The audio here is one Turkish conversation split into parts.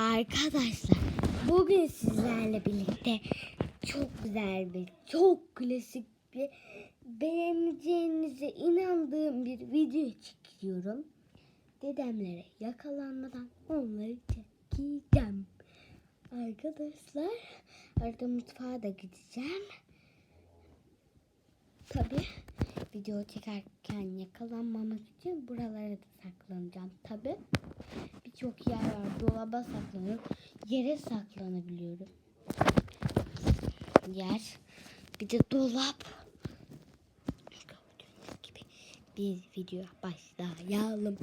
Arkadaşlar bugün sizlerle birlikte çok güzel bir çok klasik bir beğeneceğinize inandığım bir video çekiyorum. Dedemlere yakalanmadan onları çekeceğim. Arkadaşlar arada mutfağa da gideceğim. Tabi video çekerken yakalanmamak için buralara da saklanacağım tabi. Birçok yer var. Dolaba saklanıyorum. Yere saklanabiliyorum. Yer. Bir de dolap. Gibi bir video başlayalım.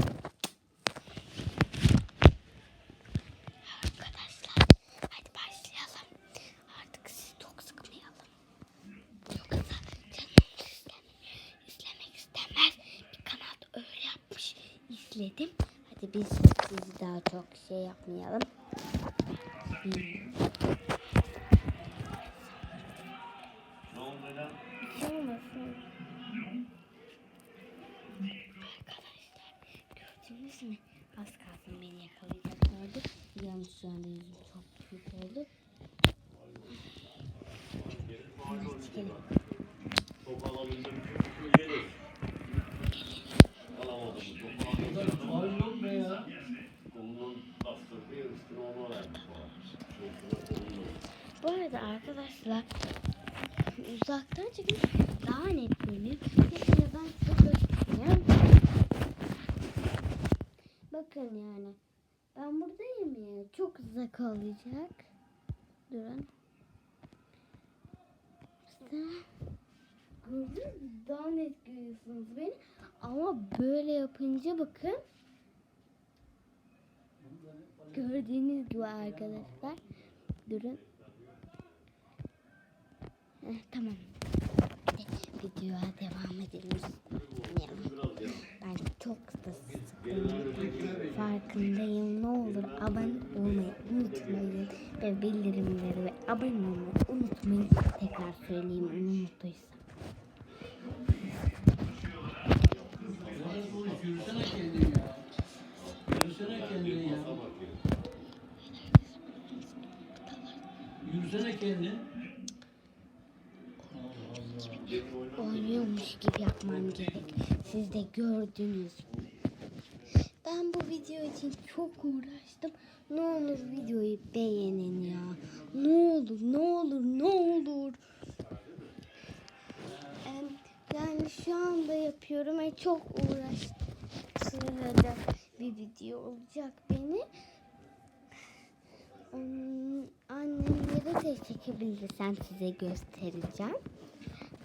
İzledim. Hadi biz daha çok şey yapmayalım. Hmm. Arkadaşlar gördünüz mü? Az kalsın beni yakalayacaklardı. Yalnız şu anda yüzüm çok büyük oldu. Hadi çıkalım. Ayrılın be ya. Bu arkadaşlar uzaktan çekim daha net görünüyor. Mesela ben size göstereyim. Bakın yani. Ben buradayım ya. Çok uzak olacak. Durun. İşte. Daha net görüyorsunuz beni. Ama böyle yapınca bakın. Gördüğünüz gibi arkadaşlar. Durun. Heh, tamam. Videoya devam edelim. Ben çok da. Farkındayım. Ne olur abone olmayı unutmayın. Ve bildirimleri ve abone olmayı unutmayın. Tekrar söyleyeyim unuttuysam. Yürüsene kendin ya. Yürüsene kendin ya. Yürüsene kendin. Oynuyormuş gibi yapmam gerek. Siz de gördünüz. Ben bu video için çok uğraştım. Ne olur videoyu beğenin ya. Ne olur, ne olur, ne olur. Yani şu anda yapıyorum ve çok uğraştıracak bir video olacak beni. Annemleri de çekebilirsem size göstereceğim.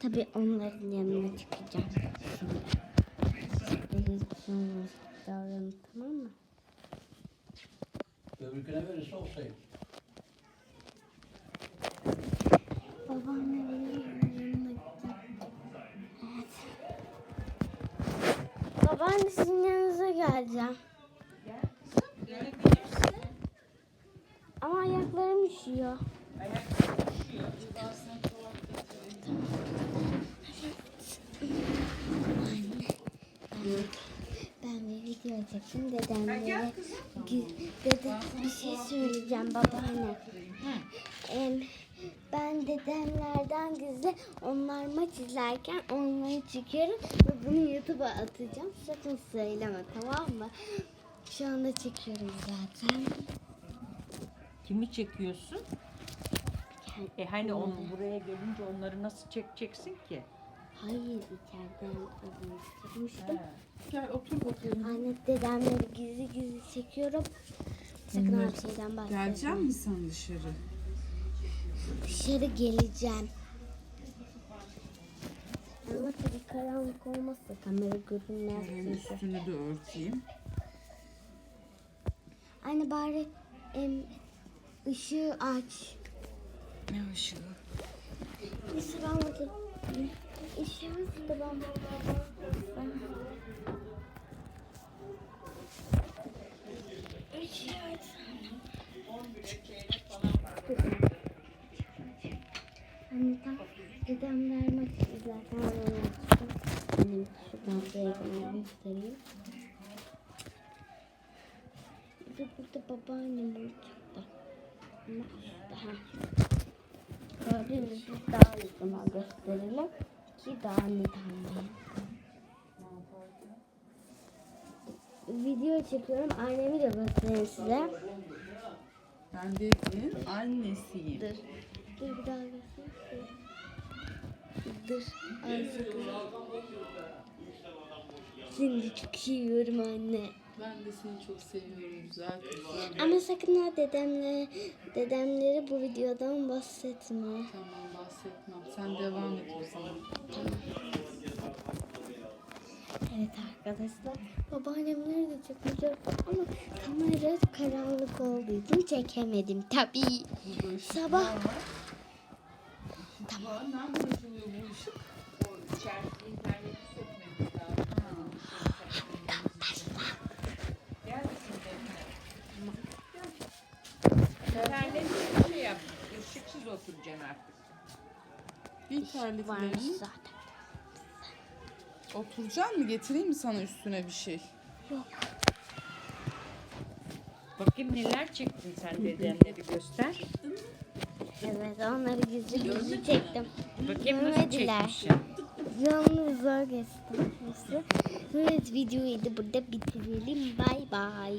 Tabii onların yanına çıkacağım. Şimdi. Davranın tamam mı? Öbürküne verirse olsaydı. Gideceğim. Evet. Babaannesinin yanınıza geleceğim. Ama ayaklarım üşüyor. Anne, ben, ben bir video çektim dedemlere. Dede bir şey söyleyeceğim babaanne. Em, ben dedemlerden gizli onlar maç izlerken onları çekiyorum ve bunu YouTube'a atacağım. Sakın söyleme tamam mı? Şu anda çekiyorum zaten. Kimi çekiyorsun? E hani onu buraya gelince onları nasıl çekeceksin ki? Hayır içeriden adını çekmiştim. Ha. Gel otur bakalım. Anne dedemleri gizli gizli çekiyorum. Sakın her şeyden bahsetme. Gelecek misin dışarı? Dışarı geleceğim. Ama tabii karanlık olmazsa kamera görünmez. Hem çünkü. üstünü de örteyim. Anne bari em, ışığı aç. Ne ışığı? Işığı almadım. Işığı aç da ben... Anne tam dedemler maç izlerken ben onu açtım. Annem şuradan telefonu göstereyim. Bir de burada babaannem olacak. Ama daha gördüğünüz gibi daha yakından gösterelim ki daha anlayın. Video çekiyorum. Annemi de göstereyim size. Ben Defne'nin annesiyim. Dur. Dur bir daha göstereyim. Dur. Azıcık. De çok seviyorum anne. Ben de seni çok seviyorum güzel kızım. Ama sakın ha dedemle, dedemleri bu videodan bahsetme. Tamam bahsetmem. Sen devam et o zaman. Evet arkadaşlar. Babaannemleri de çok güzel ama kamera karanlık olduğu için çekemedim tabii. Sabah. Tamam. Nereden açılıyor bu ışık? Bir varmış terliklerini zaten. oturacaksın mı? Getireyim mi sana üstüne bir şey? Yok. Bakayım neler çektin sen dedemleri göster. Evet onları gizli gizli çektim. Bakayım nasıl Görmediler. çekmişsin. Yalnız zor geçti. Evet videoyu da burada bitirelim. Bay bay.